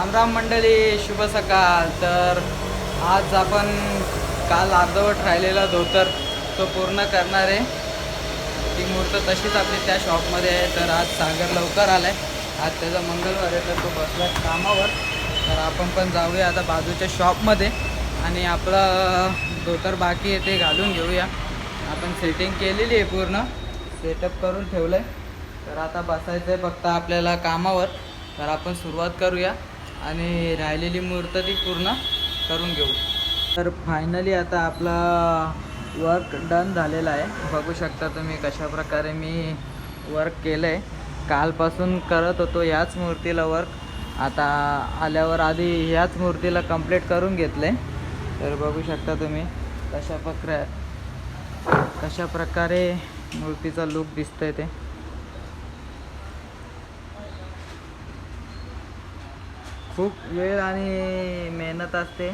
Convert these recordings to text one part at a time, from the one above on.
राम राम मंडळी शुभ सकाळ. तर आज आपण काल अर्धवट राहिलेला धोतर तो पूर्ण करणार आहे. ती मूर्त तशीच आपली त्या शॉपमध्ये आहे. तर आज सागर लवकर आलाय. आज त्याचा मंगळवार आहे तर तो बसला कामावर. तर आपण पण जाऊया आता बाजूच्या शॉपमध्ये. आणि आपलं धोतर बाकी आहे ते घालून घेऊया. आपण सेटिंग केलेली आहे पूर्ण. सेटअप करून ठेवलं आहे तर आता बसायचं आहे फक्त आपल्याला कामावर. तर आपण सुरुवात करूया. आणि राहिलेली मुहूर्त ती पूर्ण करून घेऊ. तर फायनली आता आपला वर्क डन झालेला आहे. बघू शकता तुम्ही कशा प्रकारे मी वर्क केलं आहे कालपासून करत होतो याच मूर्तीला वर्क आता आल्यावर आधी ह्याच मूर्तीला कंप्लीट करून घेतलं आहे तर बघू शकता तुम्ही कशा प्रकारे कशा प्रकारे मूर्तीचा लुक आहे ते. खूप वेळ आणि मेहनत असते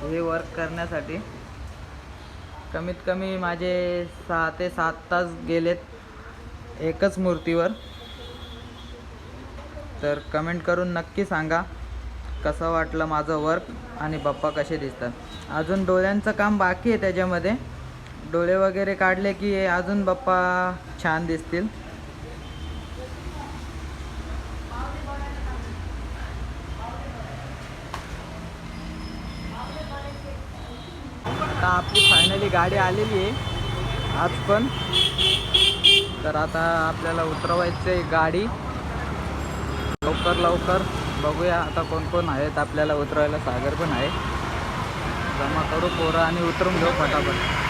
हे वर्क करण्यासाठी. कमीत कमी माझे सहा ते सात तास गेलेत एकच मूर्तीवर. तर कमेंट करून नक्की सांगा कसं वाटलं माझं वर्क आणि बाप्पा कसे दिसतात. अजून डोळ्यांचं काम बाकी आहे त्याच्यामध्ये. डोळे वगैरे काढले की अजून बाप्पा छान दिसतील आता आपली फायनली गाडी आलेली आहे. आज पण. तर आता आपल्याला उतरवायचं आहे गाडी. लवकर लवकर. बघूया आता कोण कोण आहेत. आपल्याला उतरवायला सागर पण आहे. जमा करू पोरं आणि उतरून घेऊ फटाफट.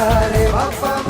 मोरे हरे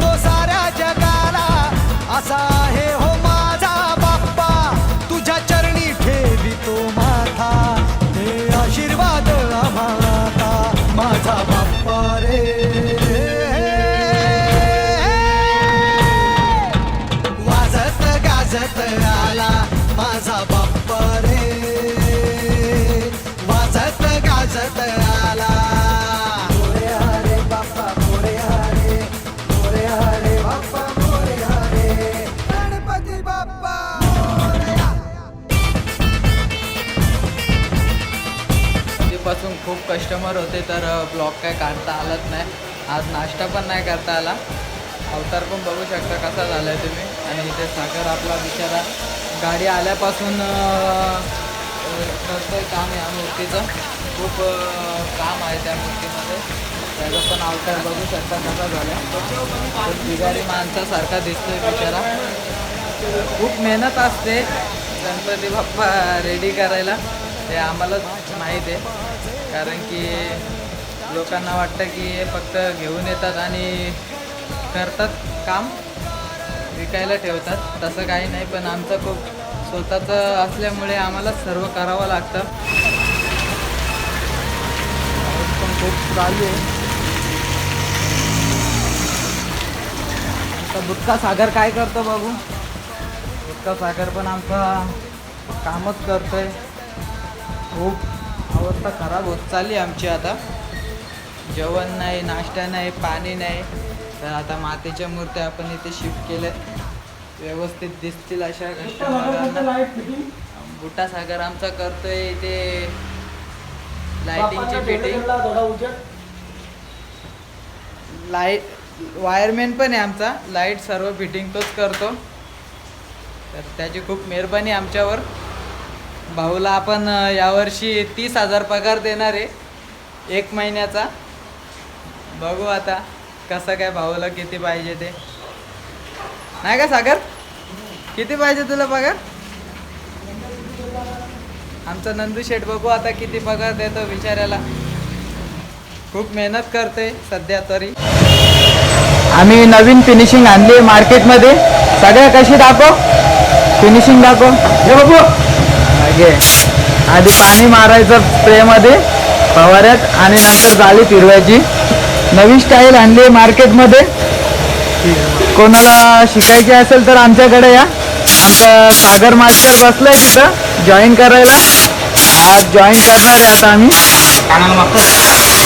कस्टमर होते तर ब्लॉग काय काढता आलंच नाही. आज नाश्ता पण नाही करता आला. अवतार पण बघू शकता कसा झाला आहे तुम्ही. आणि इथे साखर आपला बिचारा गाडी आल्यापासून करतो आहे काम या मूर्तीचं. खूप काम आहे त्या मूर्तीमध्ये. त्याचा पण अवतार बघू शकता कसा झाला तो बिगारी माणसासारखा दिसतोय बिचारा. खूप मेहनत असते. गणपती बाप्पा रेडी करायला. ते आम्हालाच माहीत आहे. कारण की लोकांना वाटतं की हे फक्त घेऊन येतात आणि करतात काम विकायला ठेवतात. तसं काही नाही पण आमचं खूप स्वतःचं असल्यामुळे आम्हाला सर्व करावं लागतं. पण खूप चालू आहे. तर बुटका सागर काय करतो बघू. बुटका सागर पण आमचा कामच करतोय. खूप अवस्था खराब होत चालली आमची आता. जेवण नाही नाश्ता नाही पाणी नाही. तर आता मातीच्या मूर्त्या आपण इथे शिफ्ट केल्यात व्यवस्थित दिसतील अशा कस्टमरांना. बुटा सागर आमचा करतोय इथे लाइटिंगची फिटिंग लाइट वायरमॅन पण आहे आमचा. लाइट सर्व फिटिंग तोच करतो. तर त्याची खूप मेहरबानी आमच्यावर. भाऊला आपण यावर्षी तीस हजार पगार देणार आहे एक महिन्याचा. बघू आता कसं काय भाऊला किती पाहिजे ते. नाही का सागर? किती पाहिजे तुला पगार? आमचा नंदू शेठ बघू आता किती पगार देतो बिचाऱ्याला. खूप मेहनत करते सध्या तरी. आम्ही नवीन फिनिशिंग आणली मार्केटमध्ये सगळ्या कशी दाखव? फिनिशिंग दाखव. हे बघू. घे आधी पाणी मारायचं स्प्रेमध्ये फवाऱ्यात आणि नंतर जाळी फिरवायची. नवीन स्टाईल आणली मार्केटमध्ये. कोणाला शिकायची असेल तर आमच्याकडे या. आमचा सागर मास्टर बसलाय तिथं जॉईन करायला. आज जॉईन करणार आहे आता आम्ही.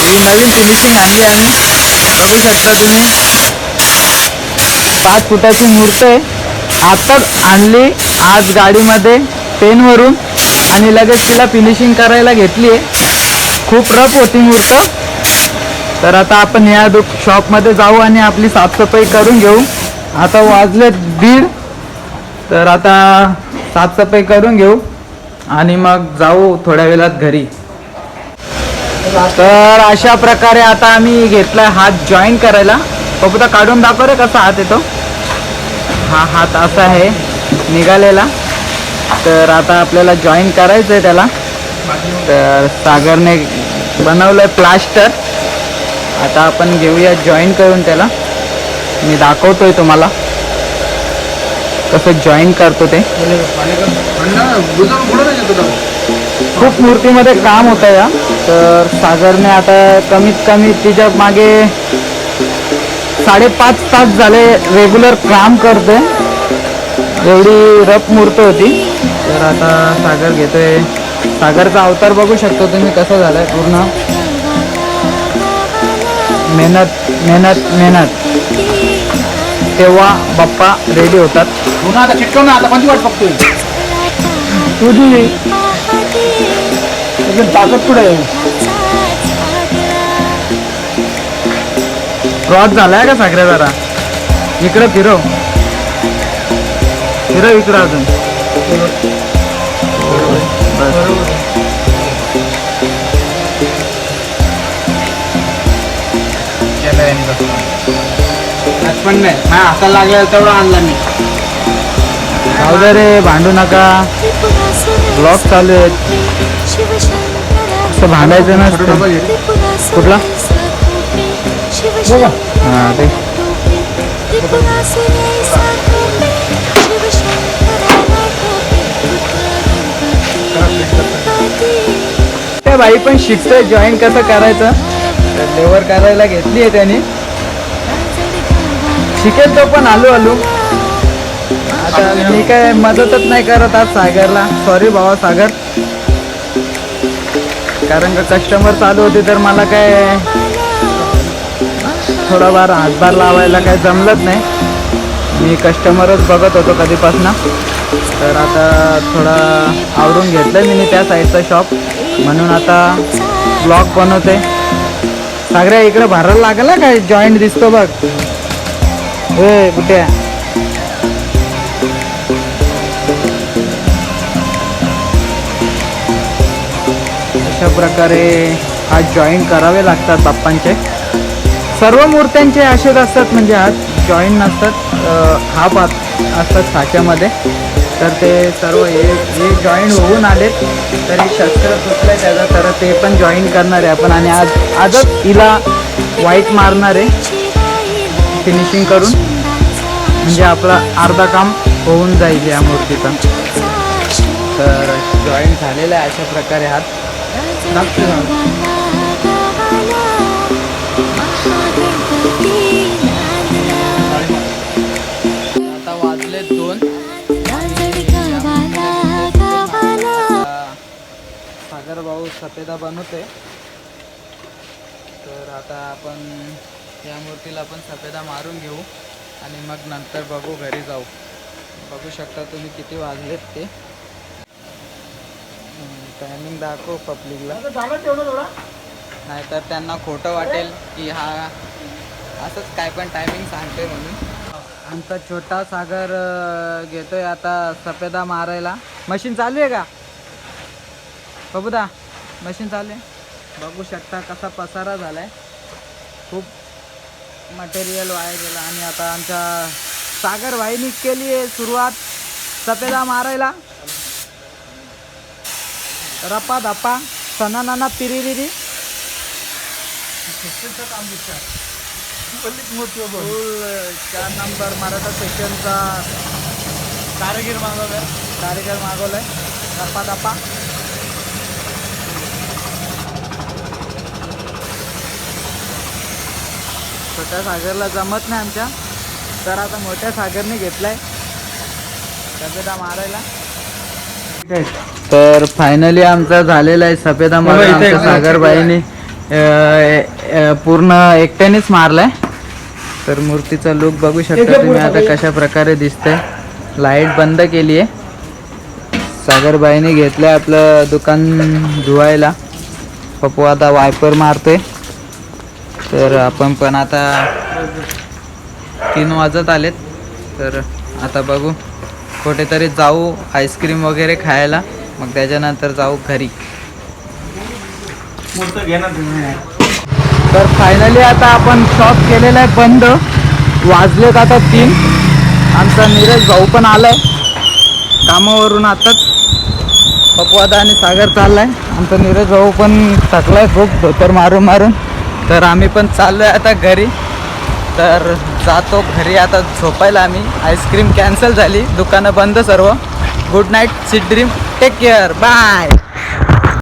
ही नवीन फिनिशिंग आणली आम्ही. बघू शकता तुम्ही. पाच फुटाची मूर्त आहे. आत्ताच आणली आज गाडीमध्ये पेनवरून. आणि लगेच तिला फिनिशिंग करायला घेतली आहे. खूप रफ होती मूर्त. तर आता आपण या दुख शॉपमध्ये जाऊ आणि आपली साफसफाई करून घेऊ. आता वाजले दीड. तर आता साफसफाई करून घेऊ. आणि मग जाऊ थोड्या वेळात घरी. तर अशा प्रकारे आता आम्ही घेतलाय हात जॉईन करायला. बघता काढून दाखव रे कसा हात येतो. हा हात असा आहे निघालेला. तर आता आपल्याला जॉईन करायचं आहे त्याला. तर सागरने बनवलंय प्लास्टर आता आपण घेऊया जॉईन करून त्याला. मी दाखवतोय तुम्हाला. कसं जॉईन करतो ते. खूप मूर्तीमध्ये काम होतं या. तर सागरने आता कमीत कमी तिच्यामागे साडेपाच तास झाले रेग्युलर काम करते एवढी रफ मूर्त होती. तर आता सागर घेतोय. सागरचा अवतार बघू शकतो तुम्ही कसं झालाय पूर्ण. मेहनत मेहनत मेहनत. तेव्हा बाप्पा रेडी होतात. पुन्हा आता चिटकव ना आता कोणती वाट बघतोय? तुझी एकदम ताकद पुढे क्रॉस झालाय का सागऱ्या जरा? इकडं फिरव. फिरव इकडं अजून. पण नाही हा हाताला लागलेला तेवढा आणला मी जाऊ दे रे भांडू नका. ब्लॉग चालू आहेत. असं भांडायचं नसतं. कुठला? हा ते. त्या बाई पण शिकतोय जॉईन कसं करायचं? लेवर करायला घेतली आहे त्याने. शिकेल तो पण आलो आलो. आता मी काय मदतच नाही करत आज सागरला. सॉरी भावा सागर. कारण का कस्टमर चालू होते तर मला काय थोडाफार हातभार लावायला काय जमलंच नाही. मी कस्टमरच बघत होतो कधीपासून. तर आता थोडा आवरून घेतलं मी त्या साईडचा शॉप म्हणून आता ब्लॉग बनवते. सागऱ्या इकडे भरायला लागला काय जॉईंट दिसतो बघ. हे कुठे? अशा प्रकारे हा जॉईन करावे लागतात बाप्पांचे. सर्व मूर्त्यांचे असेच असतात म्हणजे आज जॉईन नसतात. हाफ असतात साच्यामध्ये तर ते सर्व हे हे जॉईन होऊन आलेत. तर हे शस्त्र सुटलं त्याचं तर ते पण जॉईन करणार आहे आपण. आणि आज आजच हिला वाईट मारणार आहे. फिनिशिंग करून. म्हणजे आपला अर्धा काम होऊन जाईल या मूर्तीचा. तर जॉईन झालेला आहे अशा प्रकारे हात. नक्की सफेदा बनवते तर आता आपण या मूर्तीला आपण सफेदा मारून घेऊ आणि मग नंतर बघू घरी जाऊ. बघू शकता तुम्ही किती वाजलेत ते. टायमिंग दाखव पब्लिकला नाहीतर त्यांना खोटं वाटेल की हा असंच काय पण टायमिंग सांगते म्हणून. आमचा छोटा सागर घेतोय आता सफेदा मारायला. मशीन चालू आहे का? बघूदा मशीन चालू आहे. बघू शकता कसा पसारा झालाय. खूप मटेरियल वाया गेलं आणि आता आमच्या सागर भाईनी केली आहे सुरुवात. सफेदा मारायला. रपा धपा सना नाना पिरिरिरी. चार नंबर मराठा सेक्शनचा कारागीर मागवलाय. कारागीर मागवलाय. रपा दपा छोट्या सागरला जमत नाही आमच्या. तर आता मोठ्या सागरने घेतलाय. सफेदा मारायला. तर फायनली आमचा झालेला आहे सफेदा आमच्या सागरबाईने पूर्ण एकट्यानेच मारलाय. तर मूर्तीचा लुक बघू शकता तुम्ही आता कशा प्रकारे दिसतंय. लाइट बंद केली आहे सागरबाईने घेतलंय आपलं दुकान धुवायला. पप्पू आता वायपर मारतोय. तर आपण पण आता तीन वाजत आलेत. तर आता बघू कुठेतरी जाऊ आईस्क्रीम वगैरे खायला. मग त्याच्यानंतर जाऊ घरी. तर फायनली आता आपण शॉप केलेला आहे बंद. वाजलेत आता तीन. आमचा नीरज भाऊ पण आलाय. कामावरून आताच. पप्पादा आणि सागर चाललाय. आमचा नीरज भाऊ पण थकलाय खूप धोतर मारून मारून. तर आम्ही पण चाललोय आता घरी. तर जातो घरी आता झोपायला आम्ही. आईस्क्रीम कॅन्सल झाली. दुकानं बंद सर्व. Good night see dream take care bye